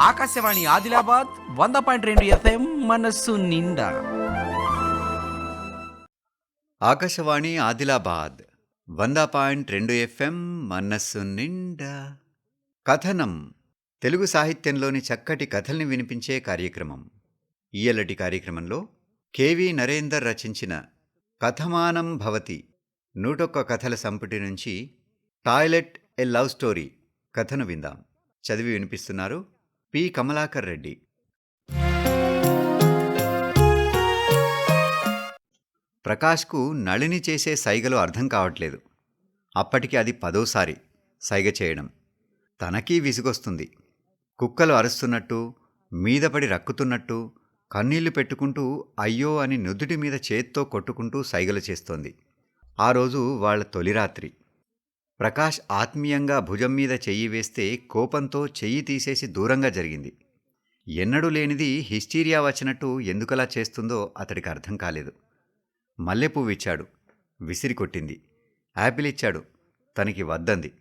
ఆకాశవాణి ఆదిలాబాద్ వంద పాయింట్ రెండు ఎఫ్ఎం మనస్సు నిండా. ఆకాశవాణి ఆదిలాబాద్ వంద పాయింట్ రెండు ఎఫ్ఎం మనస్సు నిండా. కథనం తెలుగు సాహిత్యంలోని చక్కటి కథల్ని వినిపించే కార్యక్రమం. ఈయలటి కార్యక్రమంలో కెవి నరేందర్ రచించిన కథమానం భవతి నూటొక్క కథల సంపుటి నుంచి టాయిలెట్ ఎ లవ్ స్టోరీ కథను విందాం. చదివి వినిపిస్తున్నారు పి. కమలాకర్ రెడ్డి. ప్రకాష్కు నళిని చేసే సైగలు అర్థం కావట్లేదు. అప్పటికి అది పదోసారి సైగ చేయడం. తనకీ విసుగొస్తుంది. కుక్కలు అరుస్తున్నట్టు మీదపడి రక్కుతున్నట్టు కన్నీళ్ళు పెట్టుకుంటూ అయ్యో అని నుదుటి మీద చేత్తో కొట్టుకుంటూ సైగలు చేస్తోంది. ఆ రోజు వాళ్ళ తొలి రాత్రి. ప్రకాష్ ఆత్మీయంగా భుజం మీద చెయ్యి వేస్తే కోపంతో చెయ్యి తీసేసి దూరంగా జరిగింది. ఎన్నడూ లేనిది హిస్టీరియా వచ్చినట్టు ఎందుకలా చేస్తుందో అతడికి అర్థం కాలేదు. మల్లెపువ్వు ఇచ్చాడు. విసిరి కొట్టింది. యాపిల్ ఇచ్చాడు. తనకి వద్దంది.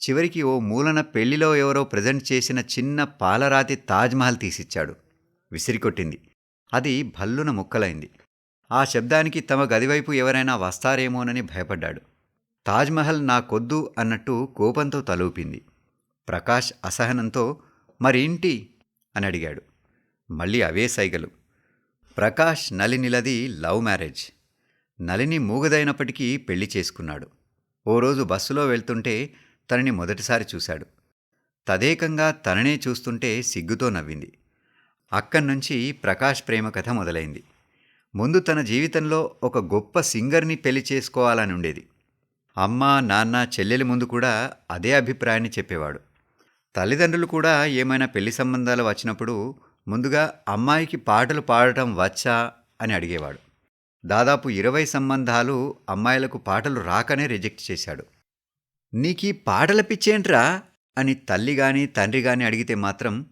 చివరికి ఓ మూలన పెళ్ళిలో ఎవరో ప్రజెంట్ చేసిన చిన్న పాలరాతి తాజ్మహల్ తీసిచ్చాడు. విసిరి కొట్టింది. అది భల్లున ముక్కలైంది. ఆ శబ్దానికి తమ గదివైపు ఎవరైనా వస్తారేమోనని భయపడ్డాడు. తాజ్మహల్ నాకొద్దు అన్నట్టు కోపంతో తలూపింది. ప్రకాష్ అసహనంతో మరేంటి? అని అడిగాడు. మళ్ళీ అవే సైగలు. ప్రకాష్ నలినిలది లవ్ మ్యారేజ్. నలిని మూగదైనప్పటికీ పెళ్ళి చేసుకున్నాడు. ఓ రోజు బస్సులో వెళ్తుంటే తనని మొదటిసారి చూశాడు. తదేకంగా తననే చూస్తుంటే సిగ్గుతో నవ్వింది. అక్కడ్నుంచి ప్రకాష్ ప్రేమ కథ మొదలైంది. ముందు తన జీవితంలో ఒక గొప్ప సింగర్ని పెళ్ళి చేసుకోవాలని ఉండేది అమ్మ నాన్న చెల్లెలి ముందు కూడా అదే అభిప్రాయాన్ని చెప్పేవాడు. తల్లిదండ్రులు కూడా ఏమైనా పెళ్ళి సంబంధాలు వచ్చినప్పుడు ముందుగా అమ్మాయికి పాటలు పాడటం వచ్చా అని అడిగేవాడు. దాదాపు ఇరవై సంబంధాలు అమ్మాయిలకు పాటలు రాకనే రిజెక్ట్ చేశాడు. నీకీ పాటల పిచ్చేంట్రా? అని తల్లి గాని తండ్రి గాని అడిగితే మాత్రం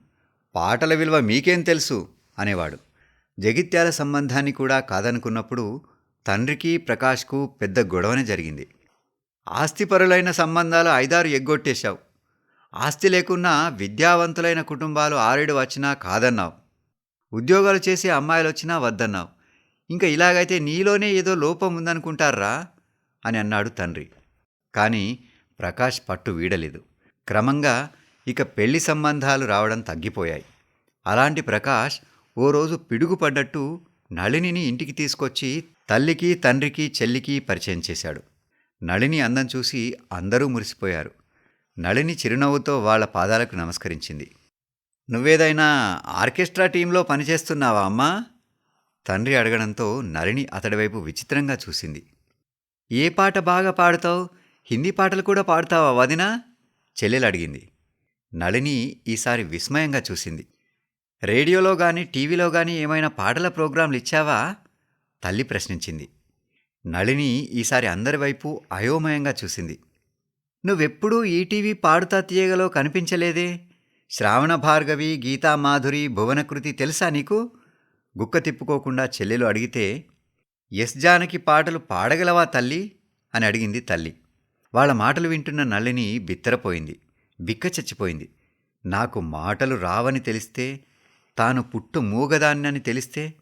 పాటల విలువ మీకేం తెలుసు? అనేవాడు. జగిత్యాల సంబంధాన్ని కూడా కాదనుకున్నప్పుడు తండ్రికి ప్రకాష్కు పెద్ద గొడవనే జరిగింది. ఆస్తిపరులైన సంబంధాలు ఐదారు ఎగ్గొట్టేశావు. ఆస్తి లేకున్నా విద్యావంతులైన కుటుంబాలు ఆరేడు వచ్చినా కాదన్నావు. ఉద్యోగాలు చేసే అమ్మాయిలు వచ్చినా వద్దన్నావు. ఇంకా ఇలాగైతే నీలోనే ఏదో లోపం ఉందనుకుంటారా? అని అన్నాడు తండ్రి. కానీ ప్రకాష్ పట్టు వీడలేదు. క్రమంగా ఇక పెళ్ళి సంబంధాలు రావడం తగ్గిపోయాయి. అలాంటి ప్రకాష్ ఓ రోజు పిడుగుపడ్డట్టు నళినిని ఇంటికి తీసుకొచ్చి తల్లికి తండ్రికి చెల్లికి పరిచయం చేశాడు. నళిని అందం చూసి అందరూ మురిసిపోయారు. నళిని చిరునవ్వుతో వాళ్ళ పాదాలకు నమస్కరించింది. నువ్వేదైనా ఆర్కెస్ట్రా టీంలో పనిచేస్తున్నావా అమ్మా? తండ్రి అడగడంతో నళిని అతడి వైపు విచిత్రంగా చూసింది. ఏ పాట బాగా పాడుతావు? హిందీ పాటలు కూడా పాడుతావా వదినా? చెల్లెలు అడిగింది నళిని ఈసారి విస్మయంగా చూసింది. రేడియోలో కానీ టీవీలో కానీ ఏమైనా పాటల ప్రోగ్రాంలు ఇచ్చావా? తల్లి ప్రశ్నించింది. నళిని ఈసారి అందరి వైపు అయోమయంగా చూసింది. నువ్వెప్పుడూ ఈటీవీ పాడుతా తీయగలో కనిపించలేదే? శ్రావణ భార్గవి గీతామాధురి భువనకృతి తెలుసా నీకు? గుక్క తిప్పుకోకుండా చెల్లెలు అడిగితే ఎస్ జానకి పాటలు పాడగలవా తల్లి? అని అడిగింది తల్లి. వాళ్ళ మాటలు వింటున్న నళిని బిత్తరపోయింది బిక్క చచ్చిపోయింది. నాకు మాటలు రావని తెలిస్తే తాను పుట్టు మూగదాన్నని తెలిస్తే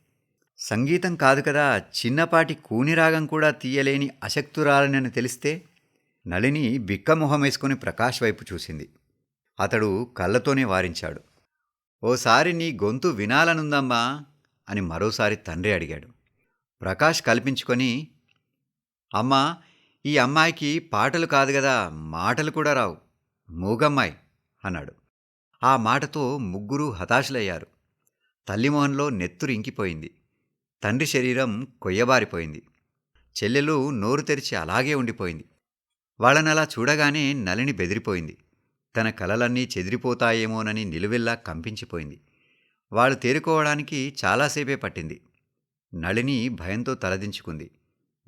సంగీతం కాదు కదా చిన్నపాటి కూనిరాగం కూడా తీయలేని అశక్తురాలనని తెలిస్తే నళిని బిక్కమొహం వేసుకుని ప్రకాష్ వైపు చూసింది. అతడు కళ్ళతోనే వారించాడు. ఓసారి నీ గొంతు వినాలనుందమ్మా అని మరోసారి తండ్రి అడిగాడు. ప్రకాష్ కల్పించుకొని అమ్మా ఈ అమ్మాయికి పాటలు కాదు కదా మాటలు కూడా రావు మూగమ్మాయి అన్నాడు. ఆ మాటతో ముగ్గురు హతాశులయ్యారు. తల్లిమోహన్లో నెత్తురు ఇంకిపోయింది. తండ్రి శరీరం కొయ్యబారిపోయింది. చెల్లెలు నోరు తెరిచి అలాగే ఉండిపోయింది. వాళ్ళనలా చూడగానే నలిని బెదిరిపోయింది. తన కలలన్నీ చెదిరిపోతాయేమోనని నిలువెల్లా కంపించిపోయింది. వాళ్ళు తేరుకోవడానికి చాలాసేపే పట్టింది. నళిని భయంతో తలదించుకుంది.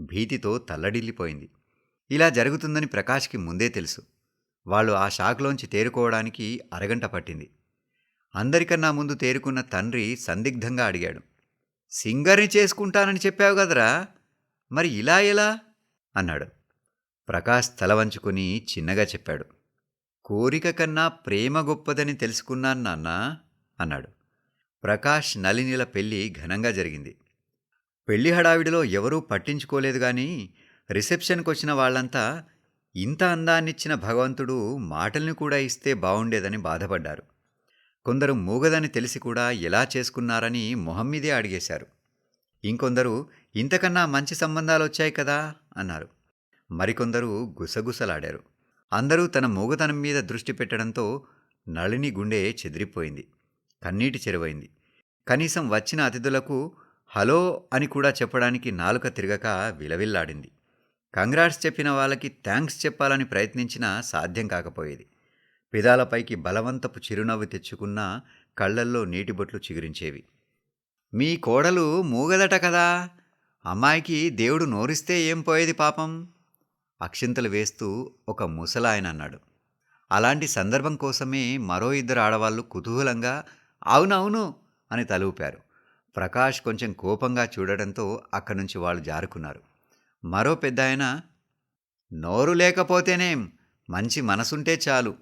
భీతితో తల్లడిల్లిపోయింది. ఇలా జరుగుతుందని ప్రకాష్కి ముందే తెలుసు. వాళ్ళు ఆ షాక్లోంచి తేరుకోవడానికి అరగంట పట్టింది. అందరికన్నా ముందు తేరుకున్న తండ్రి సందిగ్ధంగా అడిగాడు. సింగర్ని చేసుకుంటానని చెప్పావు కదరా. మరి ఇలా ఎలా? అన్నాడు. ప్రకాష్ తల వంచుకుని చిన్నగా చెప్పాడు. కోరిక కన్నా ప్రేమ గొప్పదని తెలుసుకున్నాను నాన్న అన్నాడు. ప్రకాష్ నళినిల పెళ్ళి ఘనంగా జరిగింది. పెళ్ళి హడావిడిలో ఎవరూ పట్టించుకోలేదు కానీ రిసెప్షన్కి వచ్చిన వాళ్ళంతా ఇంత అందాన్నిచ్చిన భగవంతుడు మాటల్ని కూడా ఇస్తే బాగుండేదని బాధపడ్డారు. కొందరు మూగదని తెలిసి కూడా ఎలా చేసుకున్నారని మొహమ్మీదే అడిగేశారు. ఇంకొందరు ఇంతకన్నా మంచి సంబంధాలు వచ్చాయి కదా అన్నారు. మరికొందరు గుసగుసలాడారు. అందరూ తన మూగతనం మీద దృష్టి పెట్టడంతో నళిని గుండె చెదిరిపోయింది. కన్నీటి చెరువైంది. కనీసం వచ్చిన అతిథులకు హలో అని కూడా చెప్పడానికి నాలుక తిరగక విలవిల్లాడింది. కంగ్రాట్స్ చెప్పిన వాళ్ళకి థ్యాంక్స్ చెప్పాలని ప్రయత్నించినా సాధ్యం కాకపోయేది. పెదాలపైకి బలవంతపు చిరునవ్వు తెచ్చుకున్న కళ్ళల్లో నీటిబొట్లు చిగురించేవి. మీ కోడలు మూగదట కదా! అమ్మాయికి దేవుడు నోరిస్తే ఏం పోయేది పాపం? అక్షింతలు వేస్తూ ఒక ముసలాయన అన్నాడు. అలాంటి సందర్భం కోసమే మరో ఇద్దరు ఆడవాళ్ళు కుతూహలంగా అవునవును అని తలూపారు. ప్రకాష్ కొంచెం కోపంగా చూడడంతో అక్కడి నుంచి వాళ్ళు జారుకున్నారు. మరో పెద్ద ఆయన నోరు లేకపోతేనేం మంచి మనసుంటే చాలు.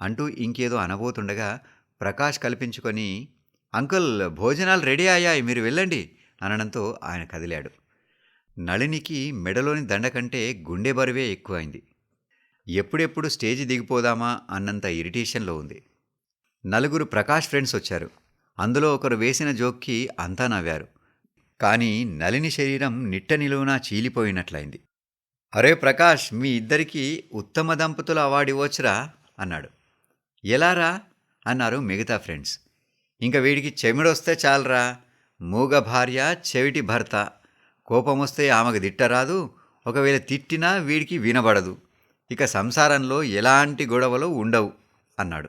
అంటూ ఇంకేదో అనబోతుండగా ప్రకాష్ కల్పించుకొని అంకుల్ భోజనాలు రెడీ అయ్యాయి మీరు వెళ్ళండి అనడంతో ఆయన కదిలాడు. నళినికి మెడలోని దండ కంటే గుండె బరువే ఎక్కువైంది. ఎప్పుడెప్పుడు స్టేజ్ దిగిపోదామా అన్నంత ఇరిటేషన్లో ఉంది. నలుగురు ప్రకాష్ ఫ్రెండ్స్ వచ్చారు. అందులో ఒకరు వేసిన జోక్కి అంతా నవ్వారు. కానీ నలిని శరీరం నిట్ట నిలువునా చీలిపోయినట్లయింది. అరే ప్రకాష్ మీ ఇద్దరికీ ఉత్తమ దంపతుల అవార్డు ఇవ్వచ్చురా అన్నాడు. ఎలారా అన్నారు మిగతా ఫ్రెండ్స్. ఇంకా వీడికి చెమిడొస్తే చాలరా. మూగ భార్య చెవిటి భర్త. కోపం వస్తే ఆమెకు తిట్టరాదు. ఒకవేళ తిట్టినా వీడికి వినబడదు. ఇక సంసారంలో ఎలాంటి గొడవలు ఉండవు అన్నాడు.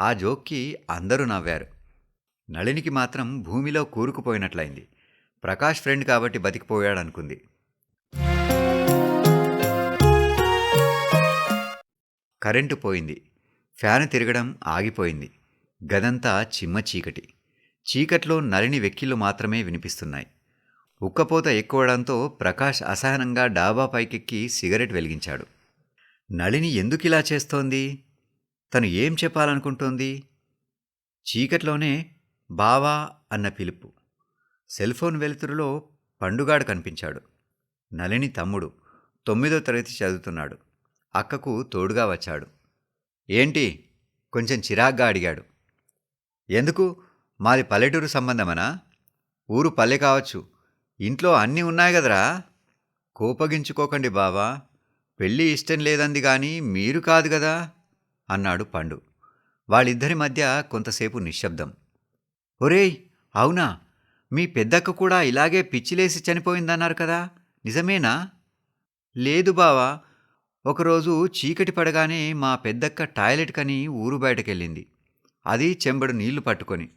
ఆ జోక్కి అందరూ నవ్వారు. నళినికి మాత్రం భూమిలో కూరుకుపోయినట్లయింది. ప్రకాష్ ఫ్రెండ్ కాబట్టి బతికిపోయాడనుకుంది. కరెంటు పోయింది. ఫ్యాన్ తిరగడం ఆగిపోయింది. గదంతా చిమ్మ చీకటి. చీకట్లో నలిని వెక్కిళ్ళు మాత్రమే వినిపిస్తున్నాయి. ఉక్కపోత ఎక్కువడంతో ప్రకాష్ అసహనంగా డాబా పైకెక్కి సిగరెట్ వెలిగించాడు. నళిని ఎందుకిలా చేస్తోంది? తను ఏం చెప్పాలనుకుంటోంది? చీకట్లోనే బావా అన్న పిలుపు. సెల్ఫోన్ వెలుతురులో పండుగాడు కనిపించాడు. నళిని తమ్ముడు తొమ్మిదో తరగతి చదువుతున్నాడు. అక్కకు తోడుగా వచ్చాడు. ఏంటి? కొంచెం చిరాగ్గా అడిగాడు. ఎందుకు? మాది పల్లెటూరు సంబంధమనా? ఊరు పల్లె కావచ్చు. ఇంట్లో అన్నీ ఉన్నాయి కదరా. కోపగించుకోకండి బావా. పెళ్ళి ఇష్టం లేదంది కానీ మీరు కాదు కదా అన్నాడు పండు. వాళ్ళిద్దరి మధ్య కొంతసేపు నిశ్శబ్దం. ఒరేయ్ అవునా? మీ పెద్దక్క కూడా ఇలాగే పిచ్చిలేసి చనిపోయిందన్నారు కదా. నిజమేనా? లేదు బావా. ఒకరోజు చీకటి పడగానే మా పెద్దక్క టాయిలెట్ కని ఊరు బయటకెళ్ళింది. అది చెంబడు నీళ్ళు పట్టుకొని.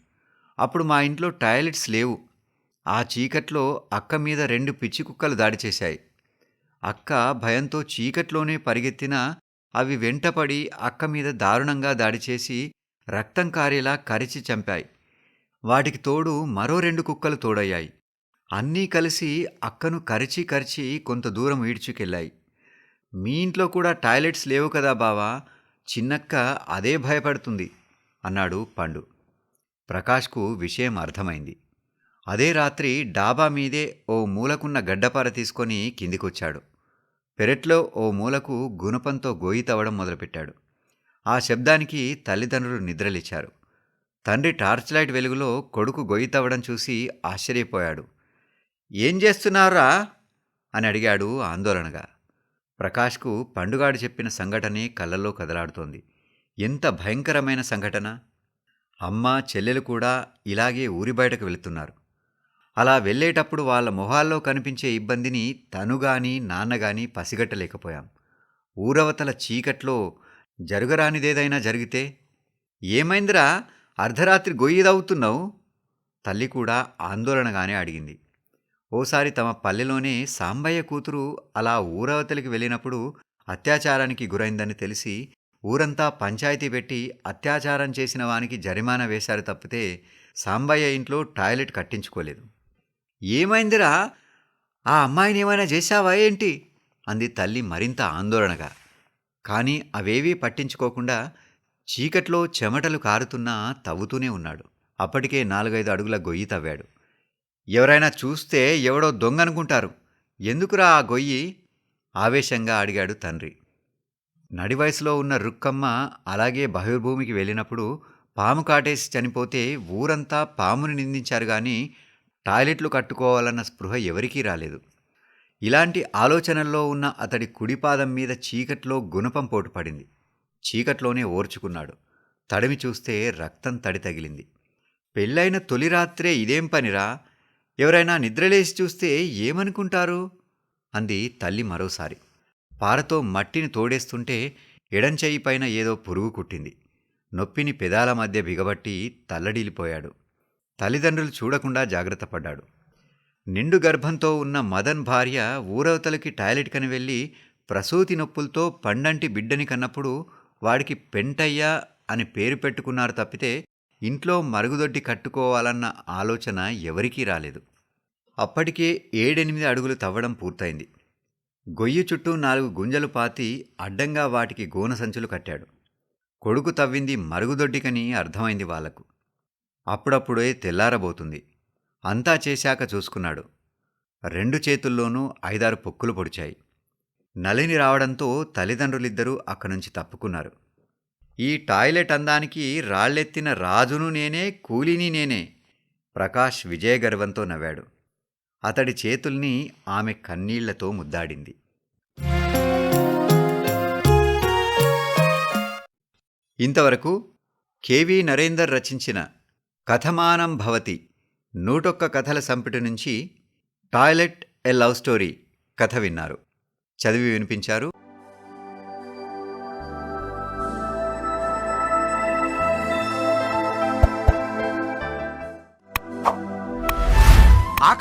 అప్పుడు మా ఇంట్లో టాయిలెట్స్ లేవు. ఆ చీకట్లో అక్క మీద రెండు పిచ్చి కుక్కలు దాడి చేశాయి. అక్క భయంతో చీకట్లోనే పరిగెత్తినా అవి వెంటపడి అక్క మీద దారుణంగా దాడి చేసి రక్తం కారేలా కరిచి చంపాయి. వాటికి తోడు మరో రెండు కుక్కలు తోడయ్యాయి. అన్నీ కలిసి అక్కను కరిచి కరిచి కొంత దూరం ఈడ్చుకెళ్ళాయి. మీ ఇంట్లో కూడా టాయిలెట్స్ లేవు కదా బావా? చిన్నక్క అదే భయపడుతుంది అన్నాడు పండు. ప్రకాష్కు విషయం అర్థమైంది. అదే రాత్రి డాబా మీదే ఓ మూలకున్న గడ్డపార తీసుకొని కిందికొచ్చాడు. పెరట్లో ఓ మూలకు గుణపంతో గోయి తవ్వడం మొదలుపెట్టాడు. ఆ శబ్దానికి తల్లిదండ్రులు నిద్రలేచారు. తండ్రి టార్చ్ లైట్ వెలుగులో కొడుకు గొయ్యి తవ్వడం చూసి ఆశ్చర్యపోయాడు. ఏం చేస్తున్నారా అని అడిగాడు ఆందోళనగా. ప్రకాష్కు పండుగాడు చెప్పిన సంఘటనే కళ్ళల్లో కదలాడుతోంది. ఎంత భయంకరమైన సంఘటన! అమ్మ చెల్లెలు కూడా ఇలాగే ఊరి బయటకు వెళుతున్నారు. అలా వెళ్ళేటప్పుడు వాళ్ళ మొహాల్లో కనిపించే ఇబ్బందిని తనుగాని నాన్నగాని పసిగట్టలేకపోయాం. ఊరవతల చీకట్లో జరగరానిదేదైనా జరిగితే? ఏమైందిరా? అర్ధరాత్రి గొయ్యిదవుతున్నావు తల్లి కూడా ఆందోళనగానే అడిగింది. ఓసారి తమ పల్లెలోనే సాంబయ్య కూతురు అలా ఊరవతలికి వెళ్ళినప్పుడు అత్యాచారానికి గురైందని తెలిసి ఊరంతా పంచాయతీ పెట్టి అత్యాచారం చేసిన వానికి జరిమానా వేశారు తప్పితే సాంబయ్య ఇంట్లో టాయిలెట్ కట్టించుకోలేదు. ఏమైందిరా? ఆ అమ్మాయిని ఏమైనా చేశావా ఏంటి? అంది తల్లి మరింత ఆందోళనగా. కానీ అవేవీ పట్టించుకోకుండా చీకట్లో చెమటలు కారుతున్నా తవ్వుతూనే ఉన్నాడు. అప్పటికే నాలుగైదు అడుగుల గొయ్యి తవ్వాడు. ఎవరైనా చూస్తే ఎవడో దొంగనుకుంటారు. ఎందుకురా ఆ గొయ్యి? ఆవేశంగా అడిగాడు తండ్రి. నడి వయసులో ఉన్న రుక్కమ్మ అలాగే బహిర్భూమికి వెళ్ళినప్పుడు పాము కాటేసి చనిపోతే ఊరంతా పాముని నిందించారు కానీ టాయిలెట్లు కట్టుకోవాలన్న స్పృహ ఎవరికీ రాలేదు. ఇలాంటి ఆలోచనల్లో ఉన్న అతడి కుడిపాదం మీద చీకట్లో గుణపం పోటు పడింది. చీకట్లోనే ఓర్చుకున్నాడు. తడిమి చూస్తే రక్తం తడి తగిలింది. పెళ్ళైన తొలి రాత్రే ఇదేం పనిరా? ఎవరైనా నిద్రలేసి చూస్తే ఏమనుకుంటారు? అంది తల్లి మరోసారి. పారతో మట్టిని తోడేస్తుంటే ఎడంచెయ్యి పైన ఏదో పురుగు కుట్టింది. నొప్పిని పెదాల మధ్య బిగబట్టి తల్లడిల్లిపోయాడు. తల్లిదండ్రులు చూడకుండా జాగ్రత్త పడ్డాడు. నిండు గర్భంతో ఉన్న మదన్ భార్య ఊరవతలకి టాయిలెట్ కని వెళ్ళి ప్రసూతి నొప్పులతో పండంటి బిడ్డని కన్నప్పుడు వాడికి పెంటయ్య అని పేరు పెట్టుకున్నారు తప్పితే ఇంట్లో మరుగుదొడ్డి కట్టుకోవాలన్న ఆలోచన ఎవరికీ రాలేదు. అప్పటికే ఏడెనిమిది అడుగులు తవ్వడం పూర్తయింది. గొయ్యి చుట్టూ నాలుగు గుంజలు పాతి అడ్డంగా వాటికి గోన సంచులు కట్టాడు. కొడుకు తవ్వింది మరుగుదొడ్డికని అర్థమైంది వాళ్ళకు. అప్పుడప్పుడే తెల్లారబోతుంది. అంతా చేశాక చూసుకున్నాడు. రెండు చేతుల్లోనూ ఐదారు పొక్కులు పొడిచాయి. నలిని రావడంతో తల్లిదండ్రులిద్దరూ అక్కడి నుంచి తప్పుకున్నారు. ఈ టాయిలెట్ అందానికి రాళ్ళెత్తిన రాజును నేనే కూలిని నేనే ప్రకాష్ విజయగర్వంతో నవ్వాడు. అతడి చేతుల్ని ఆమె కన్నీళ్ళతో ముద్దాడింది. ఇంతవరకు కెవి నరేందర్ రచించిన కథమానం భవతి నూటొక్క కథల సంపుటి నుంచి టాయిలెట్ ఎ లవ్ స్టోరీ కథ విన్నారు. చదివి వినిపించారు